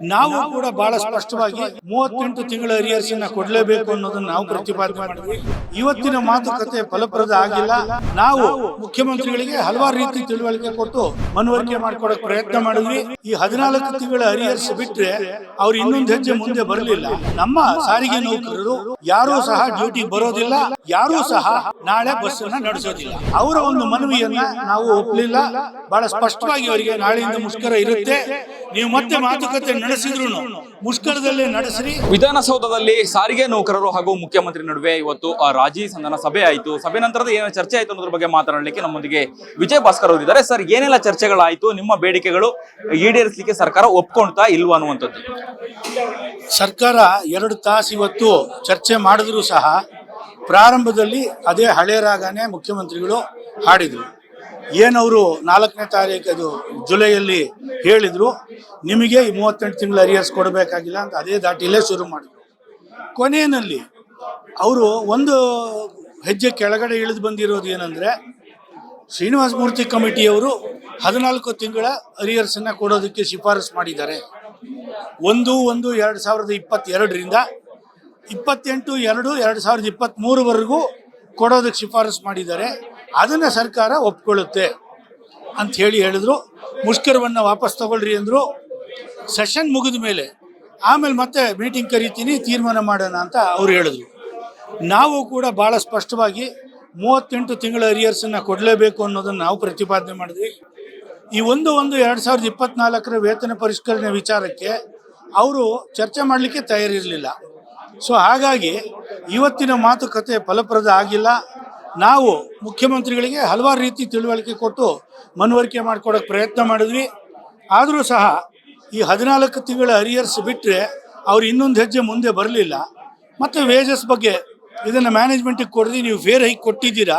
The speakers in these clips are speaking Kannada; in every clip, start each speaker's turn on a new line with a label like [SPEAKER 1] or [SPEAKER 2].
[SPEAKER 1] ನಾವು ಕೂಡ ಬಹಳ ಸ್ಪಷ್ಟವಾಗಿ ಮೂವತ್ತೆಂಟು ತಿಂಗಳ ಅರಿಯರ್ಸ್ ಕೊಡಲೇಬೇಕು ಕೊಡ್ಲೇಬೇಕು ಅನ್ನೋದನ್ನ ನಾವು ಪ್ರತಿಪಾದನೆ ಮಾಡಿದ್ವಿ. ಇವತ್ತಿನ ಮಾತುಕತೆ ಫಲಪ್ರದ ಆಗಿಲ್ಲ. ನಾವು ಮುಖ್ಯಮಂತ್ರಿಗಳಿಗೆ ಹಲವಾರು ರೀತಿ ತಿಳುವಳಿಕೆ ಕೊಟ್ಟು ಮನವರಿಕೆ ಮಾಡ್ಕೊಡಕ್ ಪ್ರಯತ್ನ ಮಾಡಿದ್ವಿ. ಈ ಹದಿನಾಲ್ಕು ತಿಂಗಳ ಅರಿಯರ್ಸ್ ಬಿಟ್ರೆ ಅವ್ರು ಇನ್ನೊಂದು ಹೆಜ್ಜೆ ಮುಂದೆ ಬರಲಿಲ್ಲ. ನಮ್ಮ ಸಾರಿಗೆ ನೌಕರರು ಯಾರೂ ಸಹ ಡ್ಯೂಟಿ ಬರೋದಿಲ್ಲ. ಯಾರೂ ಸಹ ನಾಳೆ ಬಸ್ ಅನ್ನ ನಡೆಸೋದಿಲ್ಲ. ಅವರ ಒಂದು ಮನವಿಯನ್ನ ನಾವು ಒಪ್ಪಲಿಲ್ಲ. ಬಹಳ ಸ್ಪಷ್ಟವಾಗಿ ಅವರಿಗೆ ನಾಳೆಯಿಂದ ಮುಷ್ಕರ ಇರುತ್ತೆ. ನೀವು ಮತ್ತೆ ಮಾತುಕತೆ ನಡೆಸಿದ್ರು ಮುಷ್ಕರದಲ್ಲೇ ನಡೆಸ್ರಿ.
[SPEAKER 2] ವಿಧಾನಸೌಧದಲ್ಲಿ ಸಾರಿಗೆ ನೌಕರರು ಹಾಗೂ ಮುಖ್ಯಮಂತ್ರಿ ನಡುವೆ ಇವತ್ತು ಆ, ರಾಜಿ ಸಂಧಾನ ಸಭೆ ಆಯಿತು. ಸಭೆ ನಂತರದ ಏನು ಚರ್ಚೆ ಆಯಿತು ಅನ್ನೋದ್ರ ಬಗ್ಗೆ ಮಾತನಾಡಲಿಕ್ಕೆ ನಮ್ಮೊಂದಿಗೆ ವಿಜಯ್ ಭಾಸ್ಕರ್ ಅವರಿದ್ದಾರೆ ಸರ್ ಏನೆಲ್ಲ ಚರ್ಚೆಗಳಾಯಿತು? ನಿಮ್ಮ ಬೇಡಿಕೆಗಳು ಈಡೇರಿಸಲಿಕ್ಕೆ ಸರ್ಕಾರ ಒಪ್ಕೊಳ್ತಾ ಇಲ್ವಾ ಅನ್ನುವಂಥದ್ದು.
[SPEAKER 1] ಸರ್ಕಾರ ಎರಡು ತಾಸು ಇವತ್ತು ಚರ್ಚೆ ಮಾಡಿದ್ರು ಸಹ ಪ್ರಾರಂಭದಲ್ಲಿ ಅದೇ ಹಳೆ ರಾಗನೇ ಮುಖ್ಯಮಂತ್ರಿಗಳು ಹಾಡಿದರು. ಏನವರು ನಾಲ್ಕನೇ ತಾರೀಕು ಅದು ಜುಲೈಯಲ್ಲಿ ಹೇಳಿದರು, ನಿಮಗೆ ಈ ಮೂವತ್ತೆಂಟು ತಿಂಗಳ ಅರಿಯರ್ಸ್ ಕೊಡಬೇಕಾಗಿಲ್ಲ ಅಂತ ಅದೇ ದಾಟಿಲೇ ಶುರು ಮಾಡಿದರು. ಕೊನೆಯಲ್ಲಿ ಅವರು ಒಂದು ಹೆಜ್ಜೆ ಕೆಳಗಡೆ ಇಳಿದು ಬಂದಿರೋದು ಏನಂದರೆ, ಶ್ರೀನಿವಾಸ ಮೂರ್ತಿ ಕಮಿಟಿಯವರು ಹದಿನಾಲ್ಕು ತಿಂಗಳ ಅರಿಯರ್ಸನ್ನು ಕೊಡೋದಕ್ಕೆ ಶಿಫಾರಸು ಮಾಡಿದ್ದಾರೆ. ಒಂದು ಒಂದು, ಎರಡು ಸಾವಿರದ ಇಪ್ಪತ್ತೆರಡರಿಂದ ಇಪ್ಪತ್ತೆಂಟು, ಎರಡು ಎರಡು ಸಾವಿರದ ಇಪ್ಪತ್ತ್ಮೂರವರೆಗೂ ಕೊಡೋದಕ್ಕೆ ಶಿಫಾರಸು ಮಾಡಿದ್ದಾರೆ. ಅದನ್ನು ಸರ್ಕಾರ ಒಪ್ಕೊಳ್ಳುತ್ತೆ. ಅಂತ ಹೇಳಿ ಹೇಳಿದ್ರು. ಮುಷ್ಕರವನ್ನು ವಾಪಸ್ ತಗೊಳ್ರಿ ಅಂದರು. ಸೆಷನ್ ಮುಗಿದ ಮೇಲೆ ಆಮೇಲೆ ಮತ್ತೆ ಮೀಟಿಂಗ್ ಕರಿತೀನಿ, ತೀರ್ಮಾನ ಮಾಡೋಣ ಅಂತ ಅವ್ರು ಹೇಳಿದ್ರು. ನಾವು ಕೂಡ ಭಾಳ ಸ್ಪಷ್ಟವಾಗಿ ಮೂವತ್ತೆಂಟು ತಿಂಗಳ ಅರಿಯರ್ಸನ್ನು ಕೊಡಲೇಬೇಕು ಅನ್ನೋದನ್ನು ನಾವು ಪ್ರತಿಪಾದನೆ ಮಾಡಿದ್ವಿ. ಈ ಒಂದು ಒಂದು ಎರಡು ಸಾವಿರದ ಇಪ್ಪತ್ನಾಲ್ಕರ ವೇತನ ಪರಿಷ್ಕರಣೆ ವಿಚಾರಕ್ಕೆ ಅವರು ಚರ್ಚೆ ಮಾಡಲಿಕ್ಕೆ ತಯಾರಿರಲಿಲ್ಲ. ಸೊ ಹಾಗಾಗಿ ಇವತ್ತಿನ ಮಾತುಕತೆ ಫಲಪ್ರದ ಆಗಿಲ್ಲ. ನಾವು ಮುಖ್ಯಮಂತ್ರಿಗಳಿಗೆ ಹಲವಾರು ರೀತಿ ತಿಳುವಳಿಕೆ ಕೊಟ್ಟು ಮನವರಿಕೆ ಮಾಡಿಕೊಡೋಕ್ಕೆ ಪ್ರಯತ್ನ ಮಾಡಿದ್ವಿ. ಆದರೂ ಸಹ ಈ ಹದಿನಾಲ್ಕು ತಿಂಗಳ ಅರಿಯರ್ಸ್ ಬಿಟ್ಟರೆ ಅವ್ರು ಇನ್ನೊಂದು ಹೆಜ್ಜೆ ಮುಂದೆ ಬರಲಿಲ್ಲ. ಮತ್ತು ವೇಜಸ್ ಬಗ್ಗೆ ಇದನ್ನು ಮ್ಯಾನೇಜ್ಮೆಂಟಿಗೆ ಕೊಡದಿ ನೀವು ಫೇರ್ ಹೈಕ್ ಕೊಟ್ಟಿದ್ದೀರಾ.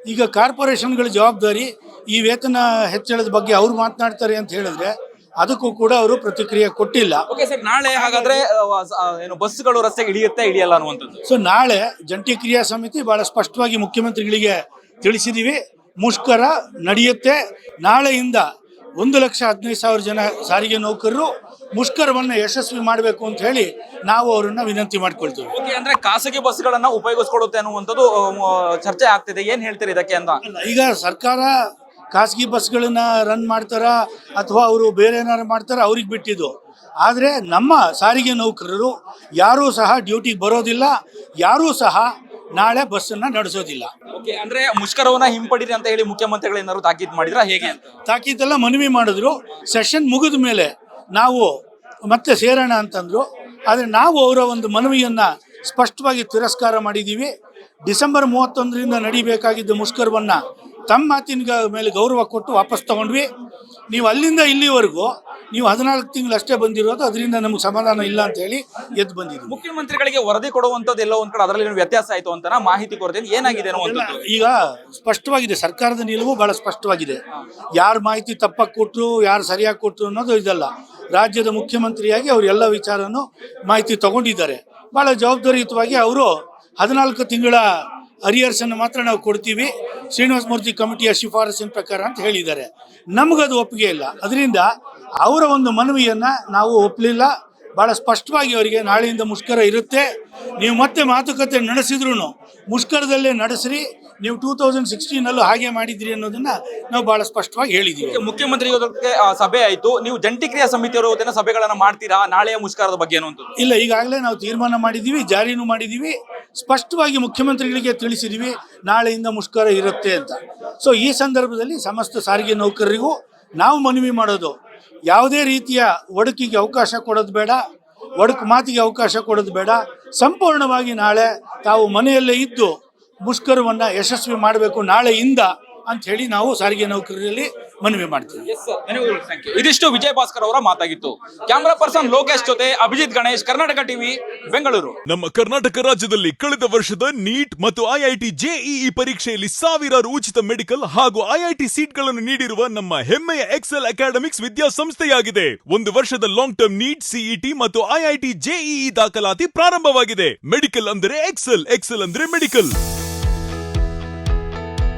[SPEAKER 1] ಈಗ ಕಾರ್ಪೊರೇಷನ್ಗಳ ಜವಾಬ್ದಾರಿ ಈ ವೇತನ ಹೆಚ್ಚಳದ ಬಗ್ಗೆ ಅವ್ರು ಮಾತನಾಡ್ತಾರೆ ಅಂತ ಹೇಳಿದ್ರೆ ಅದಕ್ಕೂ ಕೂಡ ಅವರು ಪ್ರತಿಕ್ರಿಯೆ ಕೊಟ್ಟಿಲ್ಲ.
[SPEAKER 2] ಓಕೆ ಸರ್ ನಾಳೆ ಹಾಗಾದ್ರೆ ಆ, ಏನು ಬಸ್ಗಳು ರಸ್ತೆಗೆ ಇಳಿಯುತ್ತೆ ಇಳಿಯಲ್ಲ ಅನ್ನುವಂಥದ್ದು?
[SPEAKER 1] ಸೊ ನಾಳೆ ಜಂಟಿ ಕ್ರಿಯಾ ಸಮಿತಿ ಬಹಳ ಸ್ಪಷ್ಟವಾಗಿ ಮುಖ್ಯಮಂತ್ರಿಗಳಿಗೆ ತಿಳಿಸಿದೀವಿ. ಮುಷ್ಕರ ನಡೆಯುತ್ತೆ. ನಾಳೆಯಿಂದ ಒಂದು ಲಕ್ಷ ಹದಿನೈದು ಸಾವಿರ ಜನ ಸಾರಿಗೆ ನೌಕರರು ಮುಷ್ಕರವನ್ನು ಯಶಸ್ವಿ ಮಾಡಬೇಕು ಅಂತ ಹೇಳಿ ನಾವು ಅವರನ್ನು ವಿನಂತಿ ಮಾಡ್ಕೊಳ್ತೀವಿ.
[SPEAKER 2] ಓಕೆ ಅಂದ್ರೆ ಖಾಸಗಿ ಬಸ್ಗಳನ್ನ ಉಪಯೋಗಿಸ್ಕೊಡುತ್ತೆ ಅನ್ನುವಂಥದ್ದು ಆ, ಚರ್ಚೆ ಆಗ್ತಿದೆ. ಏನ್ ಹೇಳ್ತೀರಿ ಇದಕ್ಕೆ ಅಂತ?
[SPEAKER 1] ಅಲ್ಲ, ಈಗ ಸರ್ಕಾರ ಖಾಸಗಿ ಬಸ್ಗಳನ್ನು ರನ್ ಮಾಡ್ತಾರಾ ಅಥವಾ ಅವರು ಬೇರೆ ಏನಾರು ಮಾಡ್ತಾರ ಅವ್ರಿಗೆ ಬಿಟ್ಟಿದ್ದು. ಆದರೆ ನಮ್ಮ ಸಾರಿಗೆ ನೌಕರರು ಯಾರೂ ಸಹ ಡ್ಯೂಟಿಗೆ ಬರೋದಿಲ್ಲ ಯಾರೂ ಸಹ ನಾಳೆ ಬಸ್ಸನ್ನು ನಡೆಸೋದಿಲ್ಲ.
[SPEAKER 2] ಓಕೆ ಅಂದ್ರೆ ಮುಷ್ಕರವನ್ನ ಹಿಂಪಡಿರಿ ಅಂತ ಹೇಳಿ ಮುಖ್ಯಮಂತ್ರಿಗಳು ಏನಾದ್ರು ತಾಕೀತ್ ಮಾಡಿದ್ರ ಹೇಗೆ
[SPEAKER 1] ತಾಕೀತೆಲ್ಲ ಮನವಿ ಮಾಡಿದ್ರು. ಸೆಷನ್ ಮುಗಿದ ಮೇಲೆ ನಾವು ಮತ್ತೆ ಸೇರೋಣ ಅಂತಂದ್ರು. ಆದರೆ ನಾವು ಅವರ ಒಂದು ಮನವಿಯನ್ನು ಸ್ಪಷ್ಟವಾಗಿ ತಿರಸ್ಕಾರ ಮಾಡಿದ್ದೀವಿ ಡಿಸೆಂಬರ್ ಮೂವತ್ತೊಂದರಿಂದ ನಡಿಬೇಕಾಗಿದ್ದ ಮುಷ್ಕರವನ್ನು ತಮ್ಮ ಮಾತಿನ ಮೇಲೆ ಗೌರವ ಕೊಟ್ಟು ವಾಪಸ್ ತಗೊಂಡ್ವಿ. ನೀವು ಅಲ್ಲಿಂದ ಇಲ್ಲಿವರೆಗೂ ನೀವು ಹದಿನಾಲ್ಕು ತಿಂಗಳು ಅಷ್ಟೇ ಬಂದಿರೋದು ಅದರಿಂದ ನಮಗೆ ಸಮಾಧಾನ ಇಲ್ಲ ಅಂತ ಹೇಳಿ ಎದ್ದು ಬಂದಿದ್ದೀವಿ.
[SPEAKER 2] ಮುಖ್ಯಮಂತ್ರಿಗಳಿಗೆ ವರದಿ ಕೊಡುವಂಥದ್ದು ಎಲ್ಲೋ ಒಂದು ಕಡೆ ಅದರಲ್ಲಿ ವ್ಯತ್ಯಾಸ ಆಯಿತು ಅಂತ ಮಾಹಿತಿ ಕೊರತೆ ಏನಾಗಿದೆ
[SPEAKER 1] ಈಗ ಸ್ಪಷ್ಟವಾಗಿದೆ ಸರ್ಕಾರದ ನಿಲುವು ಬಹಳ ಸ್ಪಷ್ಟವಾಗಿದೆ. ಯಾರು ಮಾಹಿತಿ ತಪ್ಪಾಗಿ ಕೊಟ್ಟರು ಯಾರು ಸರಿಯಾಗಿ ಕೊಟ್ಟರು ಅನ್ನೋದು ಇದಲ್ಲ. ರಾಜ್ಯದ ಮುಖ್ಯಮಂತ್ರಿಯಾಗಿ ಅವರು ಎಲ್ಲ ವಿಚಾರನೂ ಮಾಹಿತಿ ತಗೊಂಡಿದ್ದಾರೆ. ಬಹಳ ಜವಾಬ್ದಾರಿಯುತವಾಗಿ ಅವರು ಹದಿನಾಲ್ಕು ತಿಂಗಳ ಅರಿಯರ್ಸನ್ನು ಮಾತ್ರ ನಾವು ಕೊಡ್ತೀವಿ. ಶ್ರೀನಿವಾಸ ಮೂರ್ತಿ ಕಮಿಟಿಯ ಶಿಫಾರಸಿನ ಪ್ರಕಾರ ಅಂತ ಹೇಳಿದ್ದಾರೆ. ನಮಗದು ಒಪ್ಪಿಗೆ ಇಲ್ಲ. ಅದರಿಂದ ಅವರ ಒಂದು ಮನವಿಯನ್ನು ನಾವು ಒಪ್ಪಲಿಲ್ಲ. ಬಹಳ ಸ್ಪಷ್ಟವಾಗಿ ಅವರಿಗೆ ನಾಳೆಯಿಂದ ಮುಷ್ಕರ ಇರುತ್ತೆ. ನೀವು ಮತ್ತೆ ಮಾತುಕತೆ ನಡೆಸಿದ್ರು ಮುಷ್ಕರದಲ್ಲೇ ನಡೆಸ್ರಿ. ನೀವು ಟೂ ತೌಸಂಡ್ ಸಿಕ್ಸ್ಟೀನಲ್ಲೂ ಹಾಗೆ ಮಾಡಿದ್ರಿ ಅನ್ನೋದನ್ನ ನಾವು ಬಹಳ ಸ್ಪಷ್ಟವಾಗಿ ಹೇಳಿದ್ದೀವಿ
[SPEAKER 2] ಮುಖ್ಯಮಂತ್ರಿ ಸಭೆ ಆಯಿತು. ನೀವು ಜಂಟಿ ಕ್ರಿಯಾ ಸಮಿತಿಯವರು ಸಭೆಗಳನ್ನು ಸಭೆಗಳನ್ನ ಮಾಡ್ತೀರಾ? ನಾಳೆಯ ಮುಷ್ಕರದ ಬಗ್ಗೆ
[SPEAKER 1] ಇಲ್ಲ ಈಗಾಗಲೇ ನಾವು ತೀರ್ಮಾನ ಮಾಡಿದ್ದೀವಿ ಜಾರಿನೂ ಮಾಡಿದ್ದೀವಿ ಸ್ಪಷ್ಟವಾಗಿ ಮುಖ್ಯಮಂತ್ರಿಗಳಿಗೆ ತಿಳಿಸಿದ್ದೀವಿ ನಾಳೆಯಿಂದ ಮುಷ್ಕರ ಇರುತ್ತೆ ಅಂತ. ಸೊ ಈ ಸಂದರ್ಭದಲ್ಲಿ ಸಮಸ್ತ ಸಾರಿಗೆ ನೌಕರರಿಗೂ ನಾವು ಮನವಿ ಮಾಡೋದು, ಯಾವುದೇ ರೀತಿಯ ಒಡಕಿಗೆ ಅವಕಾಶ ಕೊಡೋದು ಬೇಡ, ಒಡಕು ಮಾತಿಗೆ ಅವಕಾಶ ಕೊಡೋದು ಬೇಡ. ಸಂಪೂರ್ಣವಾಗಿ ನಾಳೆ ತಾವು ಮನೆಯಲ್ಲೇ ಇದ್ದು ಮುಷ್ಕರವನ್ನು ಯಶಸ್ವಿ ಮಾಡಬೇಕು ನಾಳೆಯಿಂದ ಅಂತ ಹೇಳಿ ನಾವು ಸಾರಿಗೆ ನೌಕರರಲ್ಲಿ ಮನವಿ ಮಾಡ್ತೀವಿ
[SPEAKER 2] ಇದಿಷ್ಟು ವಿಜಯ್ ಭಾಸ್ಕರ್ ಅವರ ಮಾತಾಗಿತ್ತು. ಕ್ಯಾಮರಾ ಪರ್ಸನ್ ಲೋಕೇಶ್ ಜೊತೆ ಅಭಿಜಿತ್ ಗಣೇಶ್ ಕರ್ನಾಟಕ ಟಿವಿ ಬೆಂಗಳೂರು.
[SPEAKER 3] ನಮ್ಮ ಕರ್ನಾಟಕ ರಾಜ್ಯದಲ್ಲಿ ಕಳೆದ ವರ್ಷದ ನೀಟ್ ಮತ್ತು ಐಐಟಿ ಜೆಇಇ ಪರೀಕ್ಷೆಯಲ್ಲಿ ಸಾವಿರಾರು ಉಚಿತ ಮೆಡಿಕಲ್ ಹಾಗೂ ಐಐಟಿ ಸೀಟ್ಗಳನ್ನು ನೀಡಿರುವ ನಮ್ಮ ಹೆಮ್ಮೆಯ ಎಕ್ಸೆಲ್ ಅಕಾಡೆಮಿಕ್ಸ್ ವಿದ್ಯಾಸಂಸ್ಥೆಯಾಗಿದೆ. ಒಂದು ವರ್ಷದ ಲಾಂಗ್ ಟರ್ಮ್ ನೀಟ್ ಸಿಇಟಿ ಮತ್ತು ಐಐಟಿ ಜೆಇಇ ದಾಖಲಾತಿ ಪ್ರಾರಂಭವಾಗಿದೆ. ಮೆಡಿಕಲ್ ಅಂದರೆ ಎಕ್ಸೆಲ್ ಎಕ್ಸೆಲ್ ಅಂದ್ರೆ ಮೆಡಿಕಲ್.